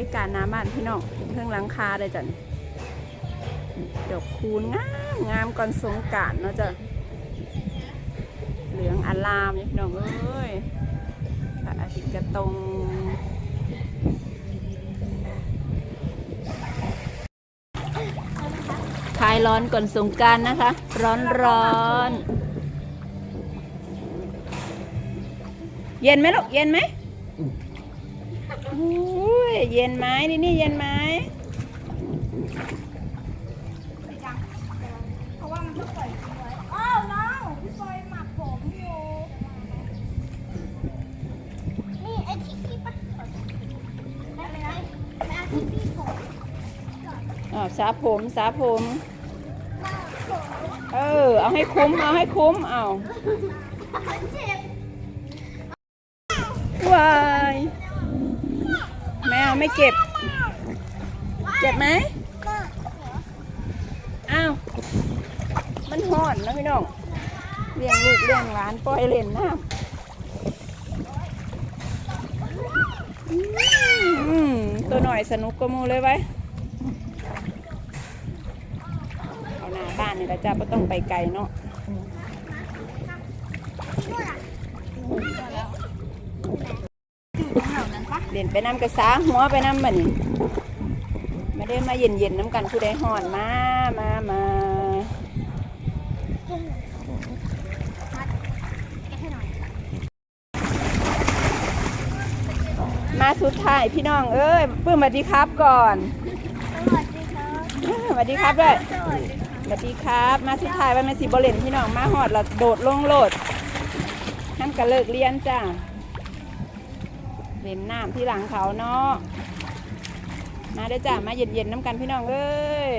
รยากาศหน้าบ้านพี่น้องเพิ่งหลังคาเลยจ้ะนี่ดอกคูณงามงามก่อนสงกรารเนาะจ้ะเหลืองอลามนี่พี่น้องเอ้ยพระอาทิตย์กระตรงคลายร้อนก่อนสงกรารนะคะ ร้อนร้อนเย็นไหมลูกเย็นไหมอุ้ ยเย็นไหมนี่นี่เย็นไหมเพราะว่ามันเพิ่งปล่อยทิ้งไว้อ้าวน้องพี่บอยหมักผมอยู่ นี่ไอ้ที่พี่ปะได้ไหมนะไม่เอาที่พี่ผมอ่าวสาผมสาผม หมักผมเออ เอาให้คุ้ม เอาให้คุ้ม เอา เจ็บวา ไม่เก็บ เจ็บไหมอ้าว มันห่อนนะพี่น้อง เลี้ยงลูกเลี้ยงหลานปล่อยเล่นน้ำตัวหน่อยสนุกก็มูเลยไว้เอาหน้าบ้านนี่ละจ้าก็ต้องไปไกลเนาะ เล่นไปน้ำกระซาหัวไปน้ำมันไม่ได้มาเย็นเย็นๆน้ำกันผู้ใดห่อนมามามามาสุดท้ายพี่น้องเอ้ยเพิ่งมาดีครับก่อนสวัสดีครับสวัสดีครับด้วยสวัสดีสวัสดีครับ มาสุดท้ายวันมาสีบอลเลนพี่น้องมาหอดเราโดดลงโลดท่านก็เลิกเรียนจ้า เล่นน้ำที่หลังเขาเนาะมาเด้อจ้ามาเย็นๆน้ำกันพี่น้องเอ้ย